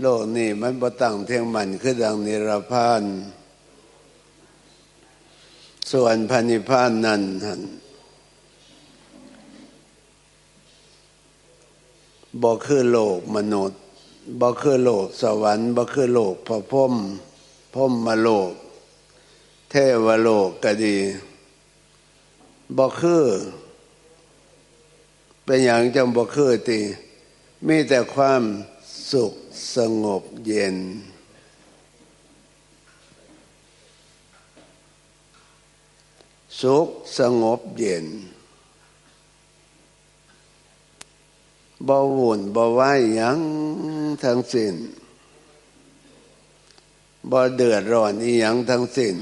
โลกนี้มันบ่ตั้งเที่ยงมันคือดังนิรพานส่วนพันิพานนั้นหันบ่คือโลกมนุษย์บ่คือโลกสวรรค์บ่คือโลกพระพมพรหมโลก เทวโลกก็ดีบ่คือเป็นอย่างจังบ่คือตีมีแต่ความ สุขสงบเย็น สุขสงบเย็นบ่วุ่นบ่ไหวยังทั้งสิ้นบ่เดือดร้อนอีหยังทั้งสิ้น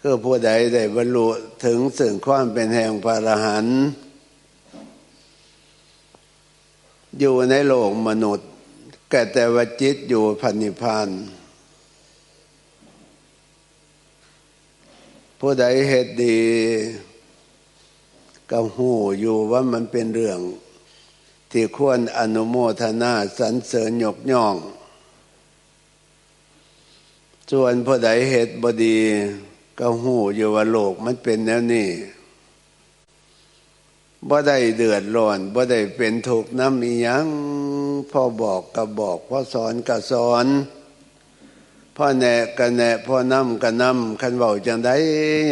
คือผู้ใดได้บรรลุถึงสิ่งความเป็นแห่งพระอรหันต์ อยู่ในโลกมนุษย์แก่แต่ว่าจิตอยู่พันิพาน ผู้ใดเหตุดีก็หูอยู่ว่ามันเป็นเรื่อง ที่ควรอนุโมทนาสรรเสริญยกย่อง ส่วนผู้ใดเหตุบดีก็หูอยู่ว่าโลกมันเป็นแนวนี้ บ่ได้เดือดร้อนบ่ได้เป็นถูกน้ำมียังพ่อบอกก็บอกพ่อสอนก็สอนพ่อแนะก็แนะพ่อนำก็นำคันเบาจังได้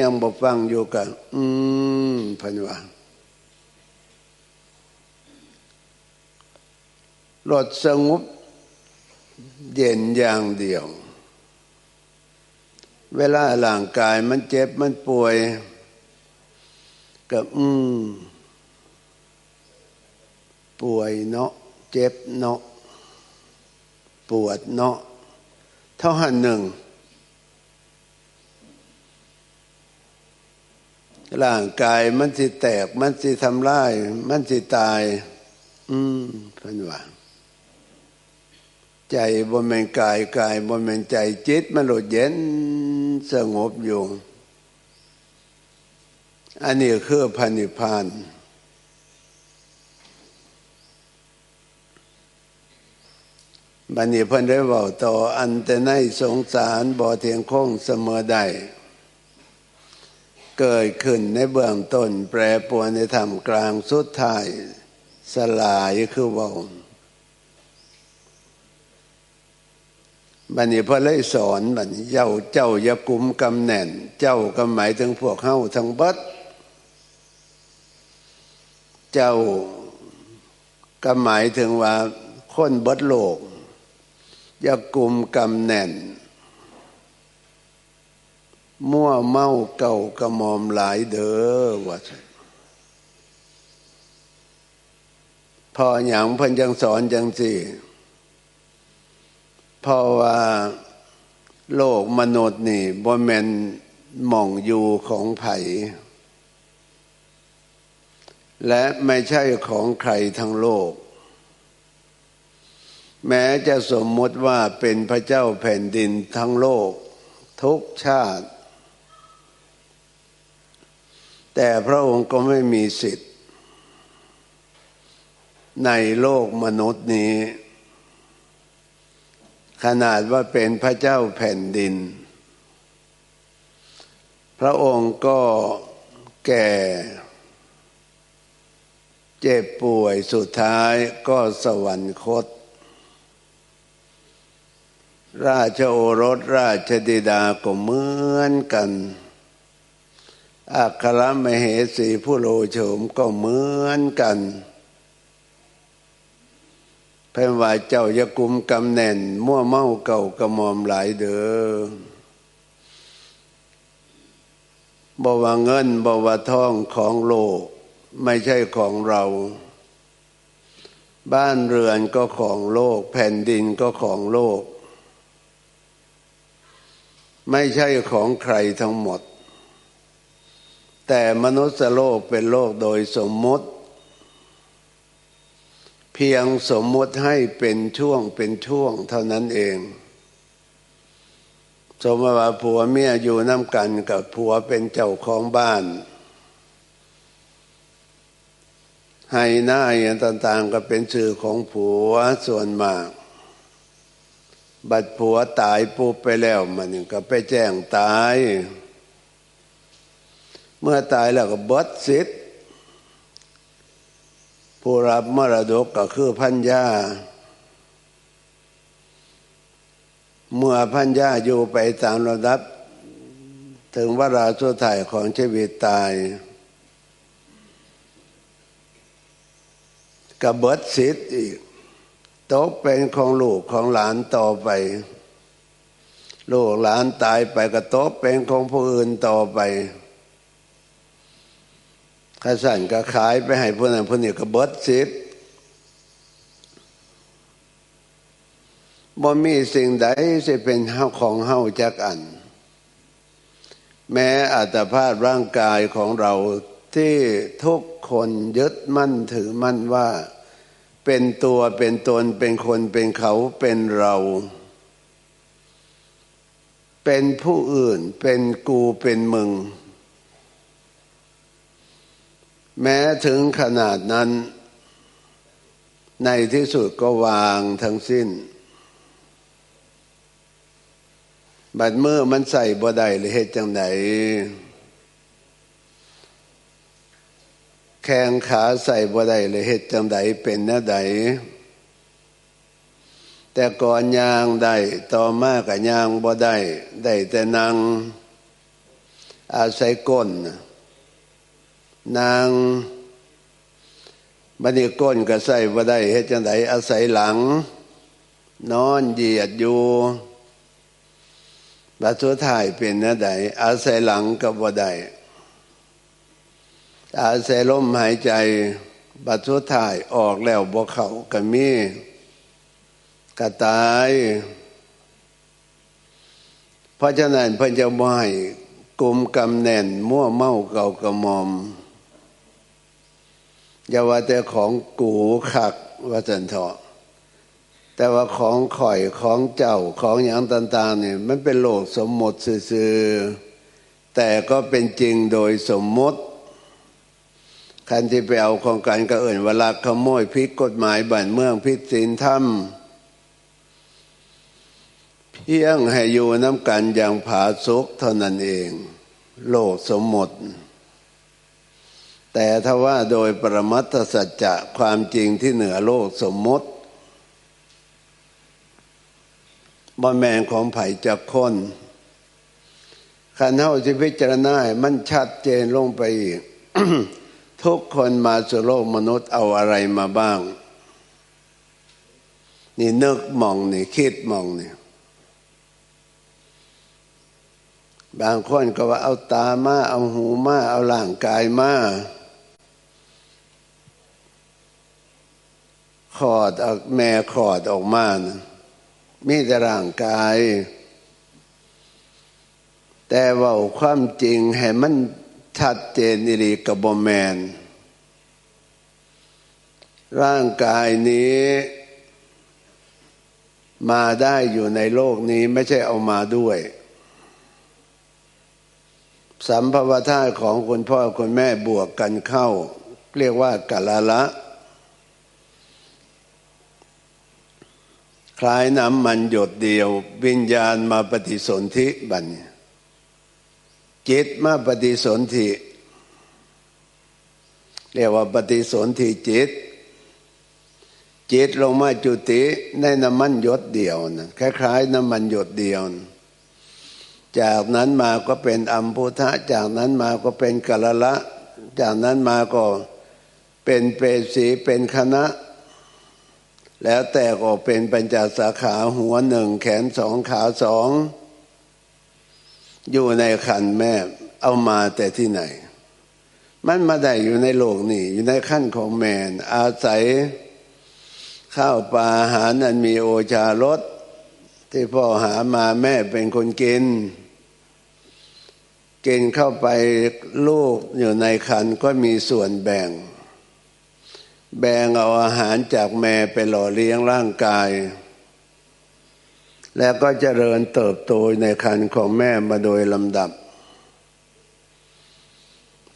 ยังบ่ฟังอยู่กันอืมพันว่ารถสงบเย็นอย่างเดียว เวลาร่างกายมันเจ็บมันป่วยกับอืม ป่วยเนาะเจ็บเนาะปวดเนาะเท่าหันหนึ่งร่างกายมันสิแตก มันสิทำลาย มันสิตาย อืมเพื่อนว่าใจบนเมนกายกายบนเมนใจจิตมันหลดเย็นสงบอยู่ อันนี้คือพันิพาน บันนี้เพิ่นได้บอกต่ออันแต่ในสงสารบ่อเทียงคงเสมอได้เกิดขึ้นในเบื้องต้นแปรปวนในธรรมกลางสุดท้ายสลายคือว่าบันนี้พอเลยสอนบันิเจ้าเจ้าอย่ากุมกำแน่น เจ้าก็หมายถึงพวกเฮาทั้งบัดเจ้าก็หมายถึงว่าคนบัดโลก อย่ากลุ่มกำแน่น มั่วเมาเก่ากระมอมหลายเด้อว่าพออย่างพันยังสอนจังสิเพราะว่าโลกมนุษย์นี่บ่แมนมองอยู่ของไผและไม่ใช่ของใครทั้งโลก แม้จะสมมติว่าเป็นพระเจ้าแผ่นดินทั้งโลก ทุกชาติ แต่พระองค์ก็ไม่มีสิทธิ์ ในโลกมนุษย์นี้ ขนาดว่าเป็นพระเจ้าแผ่นดิน พระองค์ก็แก่เจ็บป่วยสุดท้ายก็สวรรคต ราชโอรสราชธิดาก็เหมือนกัน อัครมเหสีผู้โลโฉมก็เหมือนกันเพ่ว่าเจ้าจะกุมกำแน่น มั่วเมาเก่ากระมอมหลายเด้อบว่าเงินบว่าทองของโลก ไม่ใช่ของเรา บ้านเรือนก็ของโลก แผ่นดินก็ของโลก ไม่ใช่ของใครทั้งหมด แต่มนุษย์โลกเป็นโลกโดยสมมติ เพียงสมมติให้เป็นช่วงเป็นช่วงเท่านั้นเองสมมติว่าผัวเมียอยู่น้ำกันกับผัวเป็นเจ้าของบ้าน ให้หน้าอย่างต่างๆก็เป็นชื่อของผัวส่วนมาก บัดผัวตายปุ๊บไปแล้วมันก็ไปแจ้งตาย เมื่อตายแล้วก็บดสิทธิ์ผู้รับมรดกก็คือพันยาเมื่อพันยาอยู่ไปตามระดับ ถึงวราสุดท้ายของชีวิตตายกระเบิดสิทธิ์อีก ตกเป็นของลูกของหลานต่อไป ลูกหลานตายไปก็ตกเป็นของผู้อื่นต่อไปข้าสั่นก็ขายไปให้ผู้นั้นผู้นี้ก็เบิดสิทธิ์บ่มีสิ่งใดจะเป็นเฮาของเฮาจักอัน แม้อัตภาพร่างกายของเราที่ทุกคนยึดมั่นถือมั่นว่า เป็นตัวเป็นตนเป็นคนเป็นเขาเป็นเรา เป็นผู้อื่นเป็นกูเป็นมึง แม้ถึงขนาดนั้น ในที่สุดก็วางทั้งสิ้น บัดเมื่อมันใส่บ่ได้หรือเหตุจังไหน แข้งขาใส่บ่ได้หรือเหตุจังไดเป็นแนวใดแต่ก่อนยางได้ต่อมากับยางบ่ได้ได้แต่นางอาศัยก้น นางบันนี้ก้นก็ใส่บ่ได้เหตุจังไดอาศัยหลัง นอนเหยียดอยู่บัดสุดท้ายเป็นนะใดอาศัยหลังกับบ่ได้ อาศัยลมหายใจบัดสุดท้ายออกแล้วบ่เขาก็มีกระตาย เพราะฉะนั้นเพิ่นจะบ่ให้กลุ่มกำแน่นมั่วเมาเก่ากระมอมอย่าว่าแต่ของกูขักว่าจันทอะแต่ว่าของข่อยของเจ้าของอย่างต่างๆเนี่ยมันเป็นโลกสมมติซื่อแต่ก็เป็นจริงโดยสมมติ คันที่ไปเอาของกันก็เอื่นเวลาขโมยพิกกฎหมายบ้านเมืองพิศีลธรรมเพียงให้อยู่น้ำกันอย่างผาสุกเท่านั้นเอง โลกสมมติ แต่ถ้าว่าโดยปรมัตถสัจจะความจริงที่เหนือโลกสมมติบ่แมงของไผ่จะคนขันเท่าที่พิจารณามันชัดเจนลงไปอีก ทุกคนมาสู่โลกมนุษย์เอาอะไรมาบ้าง นี่นึกมองนี่คิดมองนี่บางคนก็ว่าเอาตามาเอาหูมาเอาร่างกายมาขอดเอาแม่ขอดออกมานะมีแต่ร่างกาย แต่ว่าความจริงให้มัน ชัดเจนอิริกับบแมน ร่างกายนี้ มาได้อยู่ในโลกนี้ไม่ใช่เอามาด้วย สัมภวธาของคุณพ่อคุณแม่บวกกันเข้า เรียกว่ากะละละคล้ายน้ำมันหยดเดียว วิญญาณมาปฏิสนธิบัน จิตมาปฏิสนธิเรียกว่าปฏิสนธิจิต จิตลงมาจุติในน้ำมันหยดเดียวนะคล้ายๆน้ำมันหยดเดียวจากนั้นมาก็เป็นอัมพุทธะจากนั้นมาก็เป็นกะละละ จากนั้นมาก็เป็นเปรสีเป็นคณะ แล้วแตกออกเป็นปัญจสาขาหัวหนึ่งแขนสองขาสอง อยู่ในขันแม่เอามาแต่ที่ไหน มันมาได้อยู่ในโลกนี่อยู่ในขั้นของแมน อาศัยข้าวปลาอาหารนั้นมีโอชารสที่พ่อหามาแม่เป็นคนกิน กินเข้าไปลูกอยู่ในคันก็มีส่วนแบ่ง แบ่งเอาอาหารจากแม่ไปหล่อเลี้ยงร่างกาย แล้วก็เจริญเติบโตในคันของแม่มาโดยลำดับ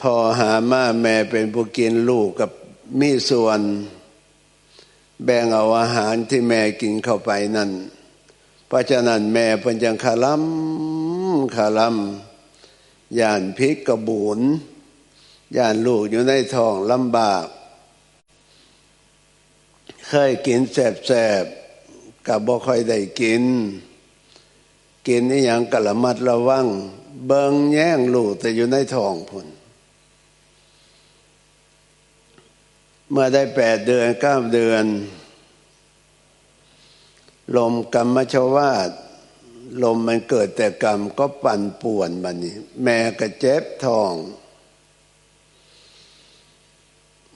พอหามาแม่เป็นผู้กินลูกกับมีส่วน แบ่งเอาอาหารที่แม่กินเข้าไปนั่น เพราะฉะนั้นแม่เพิ่นยังคาลัมคาลัมย่านพิกกระบุนย่านลูกอยู่ในท้องลำบาก เคยกินแสบๆ กับบ่ค่อยได้กิน กินนี่ยังกะละมัดระวัง เบิงแย่งลูกแต่อยู่ในท้องพุ่นเมื่อได้แปดเดือนเก้าเดือน ลมกรรมชวาดลมมันเกิดแต่กรรมก็ปั่นป่วนบันนี้ แม่ก็เจ็บท้อง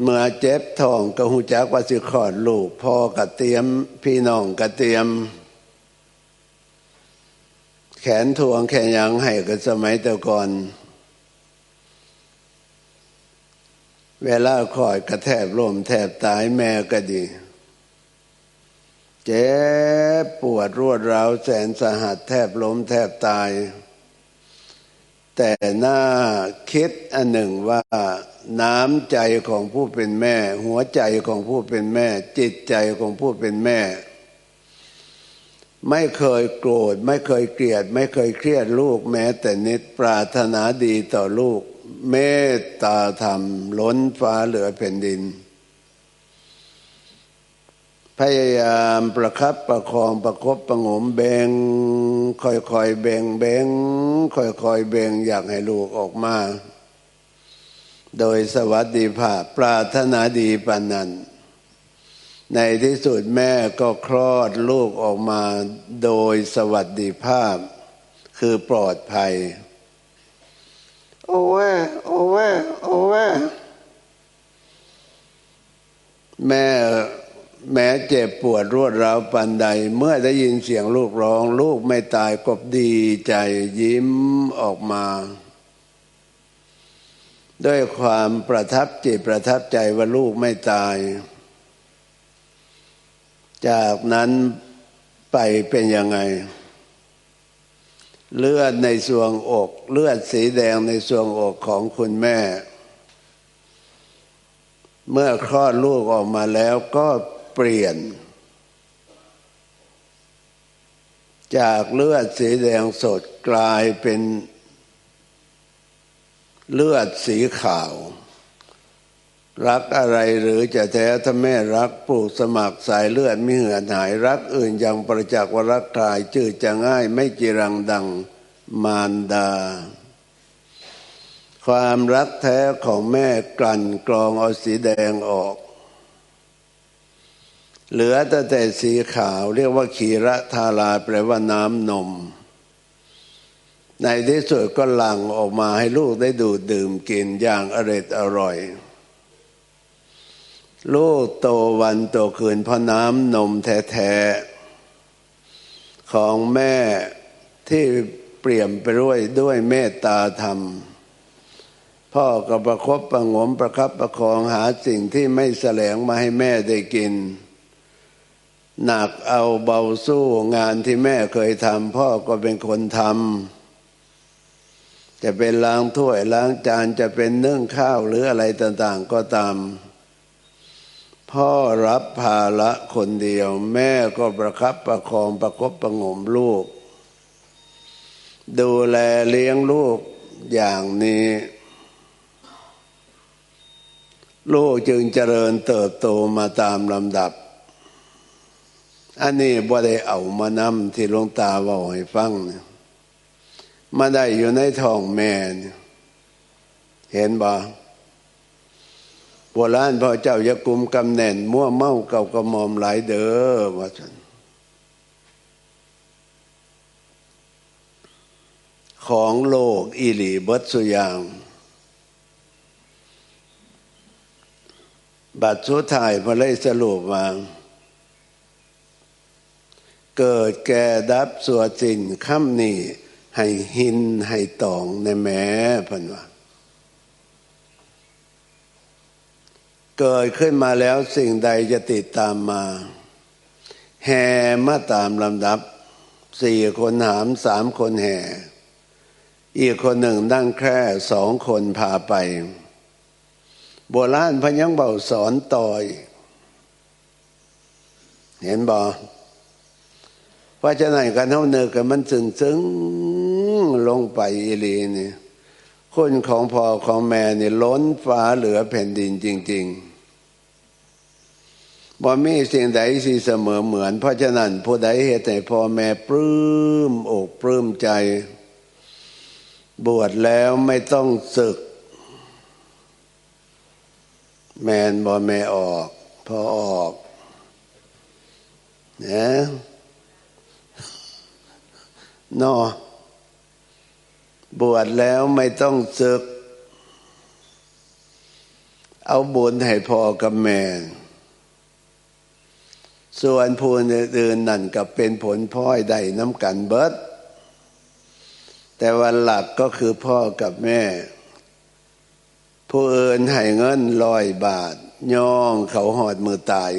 เมื่อเจ็บท้องก็หูจักว่าสิขอดลูกพ่อก็เตรียม พี่น้องก็เตรียม แขนทวงแขนยังให้กันสมัยแต่ก่อน เวลาคอยกระแทบลมแทบตายแม่ก็ดี เจ็บปวดรวดร้าวแสนสาหัสแทบล้มแทบตาย แต่น่าคิดอันหนึ่งว่าน้ำใจของผู้เป็นแม่ หัวใจของผู้เป็นแม่ จิตใจของผู้เป็นแม่ ไม่เคยโกรธ ไม่เคยเกลียด ไม่เคยเครียดลูกแม้ แต่นิดปรารถนาดีต่อลูก เมตตาธรรมล้นฟ้าเหลือแผ่นดิน พยายามประคับประคองประคบประงมเบงค่อยๆเบงเบงค่อยๆเบงอยากให้ลูกออกมา โดยสวัสดิภาพปรารถนาดีปานนั้น ในที่สุดแม่ก็คลอดลูกออกมา โดยสวัสดิภาพ คือปลอดภัย โอเวโอเวโอเวแม่ แม้เจ็บปวดรวดร้าวปันใด เมื่อได้ยินเสียงลูกร้อง ลูกไม่ตายก็ดีใจยิ้มออกมา ด้วยความประทับจิตประทับใจว่าลูกไม่ตาย จากนั้นไปเป็นยังไง เลือดในสวงอก เลือดสีแดงในสวงอกของคุณแม่ เมื่อคลอดลูกออกมาแล้วก็ เปลี่ยน จากเลือดสีแดงสดกลายเป็นเลือดสีขาว รักอะไรหรือจะแท้ถ้าแม่รักปลูกสมัครสายเลือดไม่เหือดหายรักอื่นยังประจักษ์ว่ารักทายจืดจะง่ายไม่จีรังดังมารดา ความรักแท้ของแม่กลั่นกรองเอาสีแดงออก เหลือแต่แต่สีขาวเรียกว่าขีระทาราแปลว่าน้ำนม ในที่สุดก็หลั่งออกมาให้ลูกได้ดูดดื่มกินอย่างอร็ดอร่อย ลูกโตวันโตคืนเพราะน้ำนมแท้ๆ ของแม่ที่เปลี่ยนไปด้วยด้วยเมตตาธรรม พ่อก็ประครบประงมประคับประคองหาสิ่งที่ไม่แสลงมาให้แม่ได้กิน หนักเอาเบาสู้งานที่แม่เคยทำพ่อก็เป็นคนทำจะเป็นล้างถ้วยล้างจานจะเป็นนึ่งข้าวหรืออะไรต่าง ๆ ก็ตาม พ่อรับภาระคนเดียว แม่ก็ประคับประคองประคบประงมลูก ดูแลเลี้ยงลูกอย่างนี้ ลูกจึงเจริญเติบโตมาตามลำดับ อันนี้บ่ได้เอามานำที่หลวงตาบอกให้ฟังเนี่ยมาได้อยู่ในท้องแม่เนี่ยเห็นบ่โบราณพ่อเจ้าจะกุมกำแน่นมั่วเมาเก่ากระมอมหลายเด้อว่าฉันของโลกอิหลีบัดสุยางบัดสุดท้ายพอเลยสรุปว่า เกิดแก่ดับสัวสินค่ำนี่ให้หินให้ตองในแม้พันว่าเกิดขึ้นมาแล้วสิ่งใดจะติดตามมา แห่มาตามลำดับสี่คนหามสามคนแห่ อีกคนหนึ่งนั่งแค่สองคนพาไป โบราณพยังเบาสอนต่อย เห็นบ่ เพราะฉะนั้นการเท่าเนื้อกันมันซึ้งซึ้งลงไปอีลีนี่คนของพ่อของแม่นี่ล้นฟ้าเหลือแผ่นดินจริง ๆบ่มีสิ่งใดสิเสมอเหมือน เพราะฉะนั้นผู้ใดเหตุให้พ่อแม่ปลื้มอกปลื้มใจ บวชแล้วไม่ต้องศึก แมนบ่แม่ออก พอออกนะ นอบวชแล้วไม่ต้องศึก เอาบุญให้พ่อกับแม่ส่วนผู้อื่นนั่นกับเป็นผลพ่อยได้น้ำกันเบิด แต่วันหลักก็คือพ่อกับแม่ ผู้อื่นให้เงินลอยบาท ย่องเขาหอดมือตาย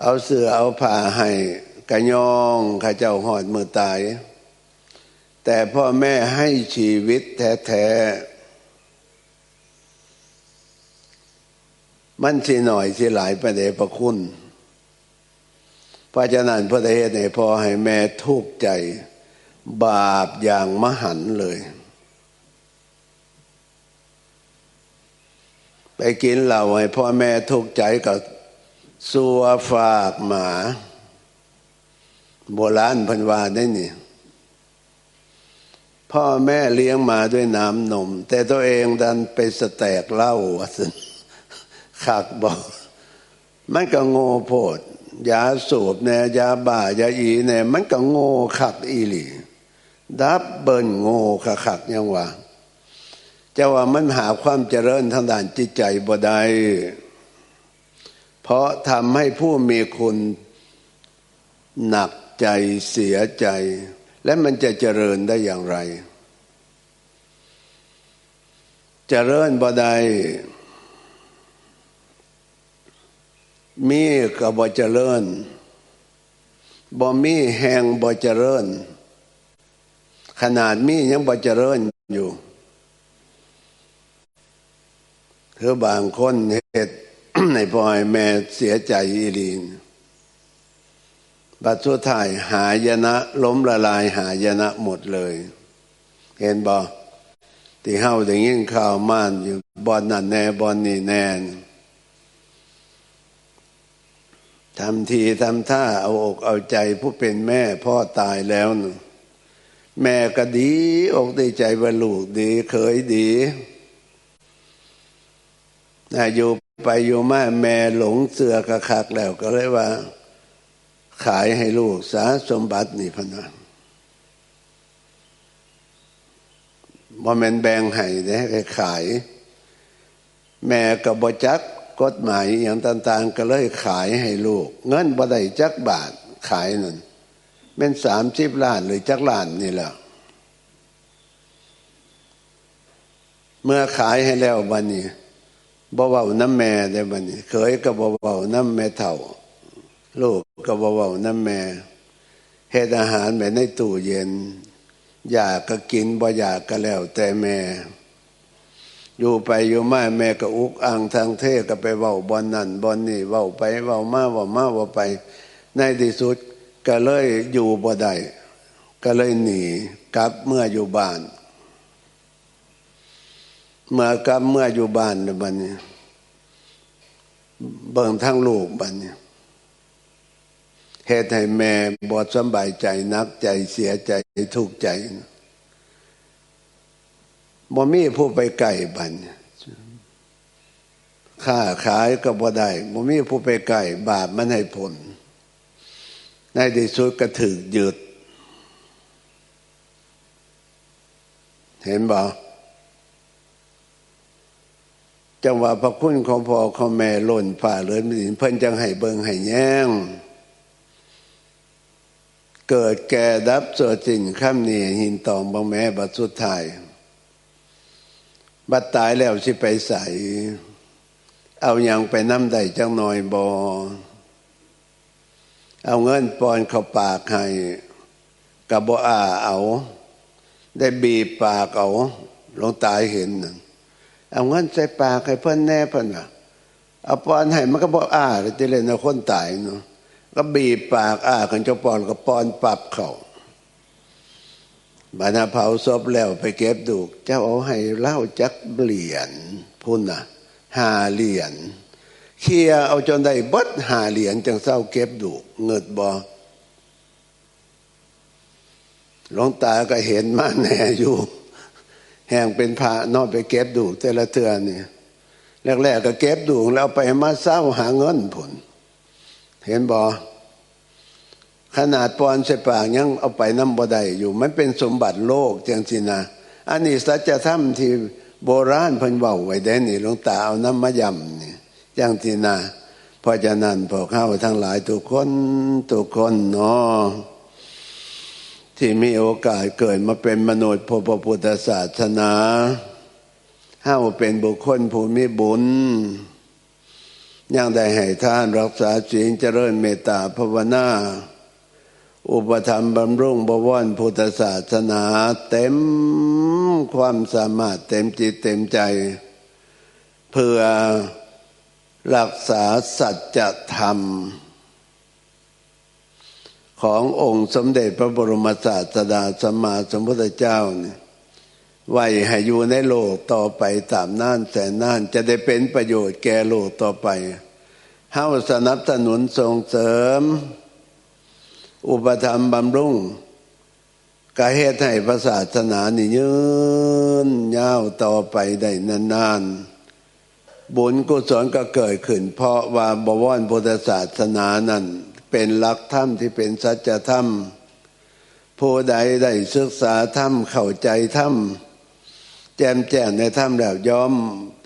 เอาเสือเอาผ้าให้ กระยองข้าเจ้าหอดมือตาย แต่พ่อแม่ให้ชีวิตแท้ๆมันสิหน่อยสิหลายประเดประคุณเพราะฉะนั้นพระเดชในพ่อให้แม่ทุกข์ใจ บาปอย่างมหันเลย ไปกินเหล้าให้พ่อแม่ทุกข์ใจกับสัวฝากหมา โบราณพันวาได้นี่ พ่อแม่เลี้ยงมาด้วยน้ำนม แต่ตัวเองดันไปสแตกเหล้าสิขักบอกมันก็โง่โพดยาสูบเนี่ยยาบ้ายาอีเนี่ยมันก็โง่ขักอีหลีดับเบิลโง่ขักขักยังว่าจะว่ามันหาความเจริญทางด้านจิตใจบ่ได้เพราะทำให้ผู้มีคุณหนัก ใจเสียใจ และมันจะเจริญได้อย่างไร เจริญบ่ได้มีกับบ่เจริญบ่มีแหงบ่เจริญ ขนาดมียังบ่เจริญอยู่คือบางคนเหตุในพ่อแม่เสียใจอีลีน บัดสุดท้ายหายนะ ล้มละลายหายนะหมดเลย เห็นบอที่เฮาได้ยินข่าวม่านอยู่บอนนั่นแน่บอนนี่แน่ทำทีทำท่าเอาอกเอาใจผู้เป็นแม่พ่อตายแล้วนะแม่ก็ดีอกดีใจว่าลูกดีเคยดีอยู่ไปอยู่มาแม่หลงเสือกระคักแล้วก็เลยว่า ขายให้ลูกสาสมบัตินี่พนะบ่แม่นแบ่งให้ได้ให้ขาย แม่กับบจักกฎหมายอย่างต่าง ๆ ก็เลยขายให้ลูก เงินบ่ได้จักบาทขายนั่นเป็นสามสิบล้านหรือจักล้านนี่แหละเมื่อขายให้แล้วบันนี้บ่เบาน้ำแม่ได้บันนี้เคยกับบ่เบาน้ำแม่เท่า ลูก ก็บว่าน้ำแม่เฮ็ดอาหารแม่ในตู้เย็น อยากก็กินบ่อยากก็แล้ว แต่แม่ อยู่ไปอยู่มาแม่ก็อุกอ่างทางเทก็ไปเว้าบอนนั่นบอนนี่เว้าไปเว้ามาเว้ามาเว้าไป ในที่สุดก็เลยอยู่บ่ได้ก็เลยหนีกลับเมื่ออยู่บ้าน เมื่อกลับเมื่ออยู่บ้านบัดนี้ เบิ่งทั้งลูกบัดนี้ เหตุให้แม่บอดสบายใจนักใจเสียใจทุกข์ใจบ่มีผู้ไปไก่บันค้าขายก็บ่ได้บ่มีผู้ไปไก่บาปมันให้ผลในที่สุดก็ถึกหยุด เห็นบ่จังว่าพระคุณของพ่อของแม่ล่นฝ่าเลือนเพิ่นจังให้เบิงให้แย้ง เกิดแก่ดับโสจินข้ามเนี่หินตองบางแม่บัดสุดท้ายบัดตายแล้วสิไปใส่เอาอย่างไปน้ำใดจังหน่อยบอเอาเงินปอนเข้าปากให้กับบอาเอา ได้บีบปากเอาลงตายเห็นเอาเงินใส่ปากให้เพิ่นแน่เพิ่นอะเอาปอนให้มันก็บอกอ้าเลยที่เล่นเอาคนตายเนาะ ก็บีบปากอ้ากันเจ้าปอนก็ปอนปรับเขาบานาเผาศพแล้วไปเก็บดูก เจ้าเอาให้เล่าจักเหรียญพุ่นน่ะหาเหรียญเคลียเอาจนได้บดหาเหรียญจังเศร้าเก็บดูกเงิดบอหลวงตาก็เห็นมาแน่อยู่ แห่งเป็นพระนอนไปเก็บดูแต่ละเทือนนี่แรกๆก็เก็บดูแล้วไปมาเศร้าหาเงินผล เห็นบอขนาดปอนใส่ปากยังเอาไปน้ำบ่ได้อยู่ มันเป็นสมบัติโลกจังสินะอันนี้สัจธรรมที่โบราณเพิ่นเว้าไว้ได้นี่หลวงตาเอาน้ำมะยำนี่จังสินะเพราะฉะนั้นพวกเข้าทั้งหลายทุกคนทุกคนเนาะที่มีโอกาสเกิดมาเป็นมนุษย์พระพุทธศาสนาเฮาเป็นบุคคลผู้มีบุญ ยังได้ให้ทานรักษาศีลเจริญเมตตาภาวนาอุปธรรมบำรุงบวรพุทธศาสนา เต็มความสามารถเต็มจิตเต็มใจ เพื่อรักษาสัจธรรม ขององค์สมเด็จพระบรมศาสดาสัมมาสัมพุทธเจ้าเนี่ย ไว้ให้อยู่ในโลกต่อไปตามน่านแสนน่านจะได้เป็นประโยชน์แก่โลกต่อไปเฮาสนับสนุนส่งเสริม อุปธรรมบำรุงกาเหตุให้พระศาสนานี่ยืนยาวต่อไปได้นานๆ บุญกุศลก็เกิดขึ้น เพราะว่าบวรพุทธศาสนานั้น เป็นหลักธรรมที่เป็นสัจธรรมผู้ใดได้ศึกษาธรรมเข้าใจธรรม แจมแจ้งในธรรมแล้วยอม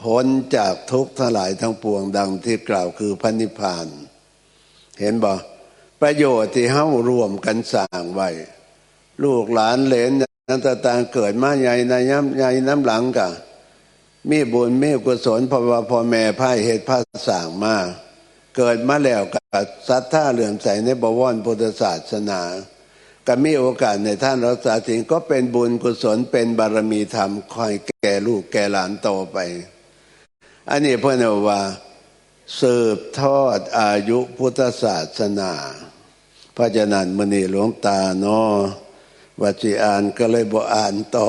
พ้นจากทุกข์ทั้งหลายทั้งปวงดังที่กล่าวคือพระนิพพาน เห็นบ่ประโยชน์ที่เฮ้ารวมกันสร้างไว้ลูกหลานเหลนนั้นต่างเกิดมาใหญ่ในย้ำใหญ่น้ำหลังกะมีบุญมีกุศลพราว่าพ่อแม่พ่ายเหตุพาสร้างมาเกิดมาแล้วกับศรัทธาเหลื่อมใสในบวรพุทธศาสนา ก็มีโอกาสในท่านรักษาสิ่งก็เป็นบุญกุศลเป็นบารมีธรรมคอยแก่ลูกแก่หลานต่อไป อันนี้เพื่อนว่าสืบทอดอายุพุทธศาสนาพระเจ้านันมณีหลวงตาเนาะวัจิอ่านก็เลยบ่อ่านต่อ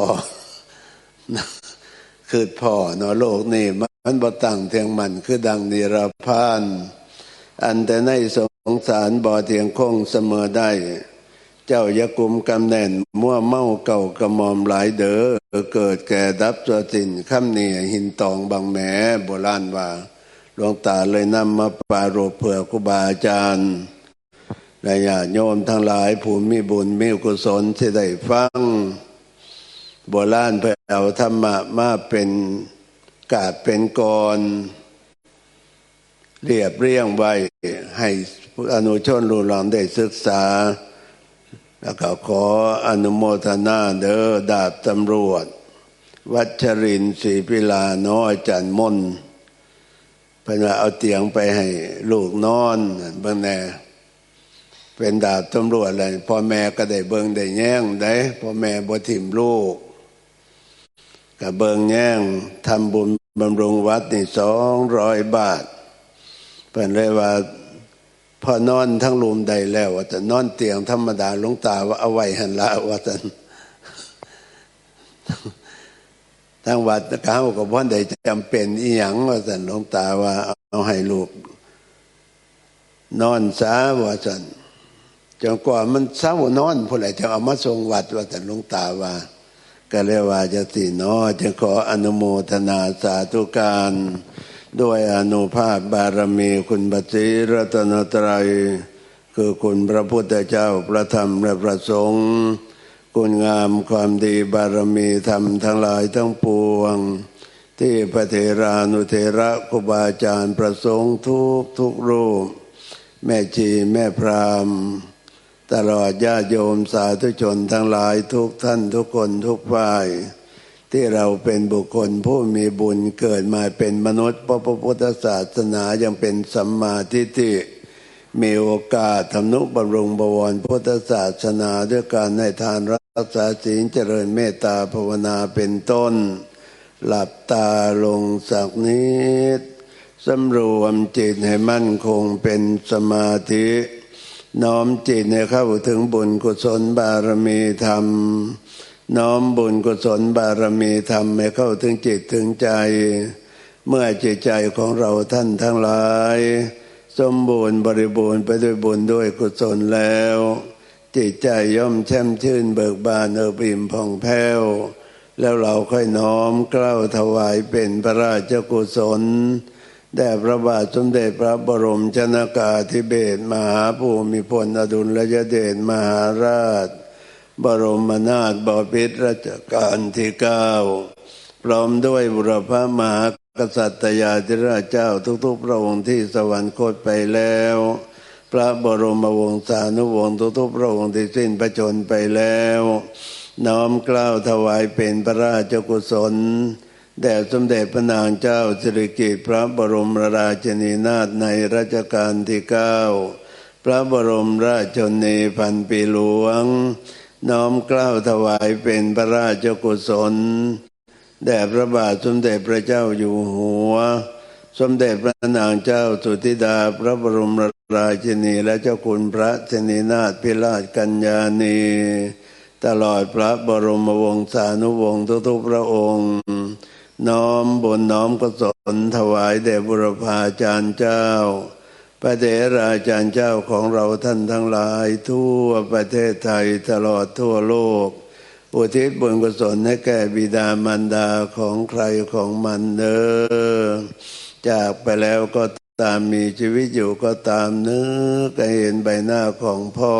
คือพ่อเนาะโลกนี่มันบ่ตั้งเทียงมันคือดังนิรพาน อันแต่ในสงสารบ่อเทียงคงเสมอได้ เจ้ายากุมกำแน่น มั่วเมาเก่ากระมอมหลายเดอเกิดแก่ดับตัวสินข้ามเนียหินตองบางแหมโบราณว่าหลวงตาเลยนำมาปารบเผื่อครูบาอาจารย์และญาติโยมทั้งหลายผู้มีบุญมีกุศลที่ได้ฟังโบราณเพื่อเอาธรรมะมาเป็นกาดเป็นกรเรียบเรียงไว้ให้อนุชนรูหลังได้ศึกษา แล้วก็ขออนุโมทนาเด้อดาบตำรวจ วัชรินศรีพิลาน้อยจันมนเพื่อเอาเตียงไปให้ลูกนอนเบิ่งแน่เป็นดาบตำรวจอะไรพ่อแม่ก็ได้เบิ่งได้แย่งได้พ่อแม่บ่ถิ่มลูกก็เบิ่งแย่งทำบุญบำรุงวัดนี่สองร้อยบาทเพิ่นเลยว่า พอนอนทั้งลุมใดแล้วว่าแต่นอนเตียงธรรมดาลงตาว่าเอาไว้หันละว่าแต่ทั้งวัดก้าวกับพ่อใดจำเป็นอีหยังว่าแต่หลวงตาว่าเอาให้ลูก นอนซาว่าสันจนกว่ามันเศร้านอนผู้ใดจะเอามาทรงวัดว่าแต่หลวงตาว่า ก็เรียกว่าจะตีนอจะขออนุโมทนาสาธุการ ด้วยอนุภาพบารมีคุณบัจิรัตนตรัย คือคุณพระพุทธเจ้าพระธรรมและพระสงฆ์คุณงามความดีบารมีธรรมทั้งหลายทั้งปวง ที่พระเทรานุเทระครูบาอาจารย์ประสงค์ทุกทุกรูป แม่ชีแม่พรามตลอดญาติโยมสาธุชนทั้งหลายทุกท่านทุกคนทุกฝ่าย ที่เราเป็นบุคคลผู้มีบุญเกิดมาเป็นมนุษย์พระพุทธศาสนายังเป็นสัมมาทิฏฐิมีโอกาสทำนุบำรุงบวรพุทธศาสนาด้วยการให้ทานรักษาศีลเจริญเมตตาภาวนาเป็นต้น หลับตาลงสักนิดสำรวมจิตให้มั่นคงเป็นสมาธิ น้อมจิตให้เข้าถึงบุญกุศลบารมีธรรม น้อมบุญกุศลบารมีธรรมให้เข้าถึงจิตถึงใจ เมื่อจิตใจของเราท่านทั้งหลาย สมบูรณ์บริบูรณ์ไปด้วยบุญด้วยกุศลแล้ว จิตใจย่อมแช่มชื่นเบิกบานเอิบอิ่มผ่องแผ้ว แล้วเราค่อยน้อมกล้าถวายเป็นพระราชกุศลแด่พระบาทสมเด็จพระบรมชนากาธิเบศมหาภูมิพลอดุลยเดชมหาราช บรมนาถบพิตรรัชกาลที่เก้าพร้อมด้วยบุรพมหากษัตยาธิราชเจ้าทุกๆพระองค์ที่สวรรคตไปแล้ว พระบรมวงศานุวงศ์ทุกๆพระองค์ที่สิ้นพระชนไปแล้ว น้อมกล้าวถวายเป็นพระราชกุศลแด่สมเด็จพระนางเจ้าสิริกิติ์พระบรมราชินีนาถในรัชกาลที่เก้าพระบรมราชชนีพันปีหลวง น้อมกล้าวถวายเป็นพระราชกุศล แด่พระบาทสมเด็จพระเจ้าอยู่หัว สมเด็จพระนางเจ้าสุธิดาพระบรมราชินีและเจ้าคุณพระชนีนาถพิราชกัญญาณี ตลอดพระบรมวงศานุวงศ์ทุกๆพระองค์ น้อมบนน้อมกุศลถวายแด่บุรพาจารย์เจ้า พระเถราจารย์เจ้าของเราท่านทั้งหลาย ทั่วประเทศไทยตลอดทั่วโลก อุทิศบุญกุศลให้แก่บิดามารดาของใครของมันเนอจากไปแล้วก็ตามมีชีวิตอยู่ก็ตามเนื้อก็เห็นใบหน้าของพ่อ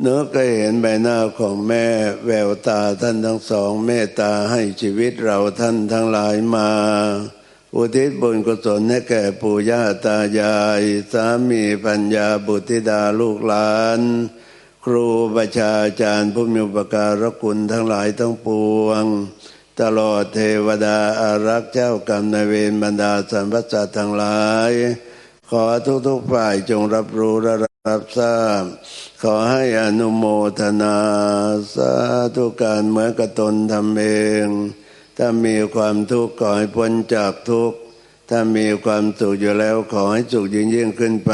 เนื้อก็เห็นใบหน้าของแม่แววตาท่านทั้งสองเมตตาให้ชีวิตเราท่านทั้งหลายมา อุทิศบุญกุศลให้แก่ปู่ย่าตายาย สามีปัญญาบุตรธิดาลูกหลาน ครูประชาจารย์ผู้มีอุปการะคุณทั้งหลายทั้งปวง ตลอดเทวดาอารักษ์เจ้ากรรมนายเวรบรรดาสรรพสัตว์ทั้งหลาย ขอทุกๆฝ่ายจงรับรู้และรับทราบ ขอให้อนุโมทนา สาธุการเหมือนกับตนทำเอง ถ้ามีความทุกข์ขอให้พ้นจากทุกข์ ถ้ามีความสุขอยู่แล้วขอให้สุขยิ่งยิ่งขึ้นไป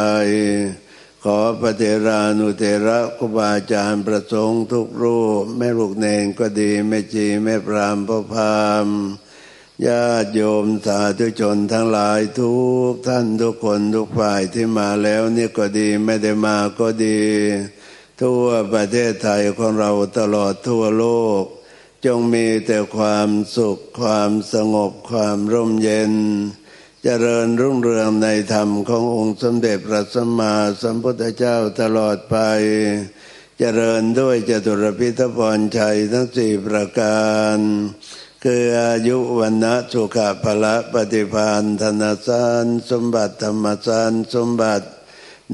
ขอพระเทรานุเทระครูบาอาจารย์ประสงค์ทุกรูปแม่ลูกเนงก็ดีแม่จีแม่พรามพ่อพามญาติโยมสาธุชนทั้งหลายทุกท่านทุกคนทุกฝ่ายที่มาแล้วนี่ก็ดีไม่ได้มาก็ดี ทั่วประเทศไทยของเราตลอดทั่วโลก จงมีแต่ความสุขความสงบความร่มเย็น เจริญรุ่งเรืองในธรรมขององค์สมเด็จพระสัมมาสัมพุทธเจ้าตลอดไป เจริญด้วยจตุรพิทพรชัยทั้งสี่ประการ คืออายุวันนะสุขภละปฏิพานธนสารสมบัติธรรมสารสมบัติ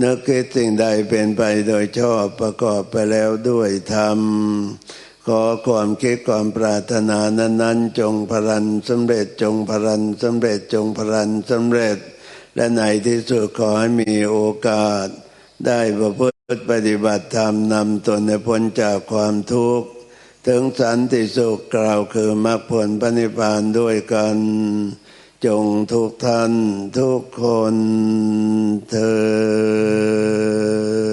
นึกคิดสิ่งใดเป็นไปโดยชอบประกอบไปแล้วด้วยธรรม ขอความคิดความปรารถนานั้นๆจงพลันสำเร็จจงพลันสำเร็จจงพลันสำเร็จ และในที่สุดขอให้มีโอกาส ได้ประพฤติปฏิบัติธรรมนำตนในพ้นจากความทุกข์ ถึงสันติสุขกล่าวคือมรรคผลปณิพานด้วยกัน จงทุกท่านทุกคนเธอ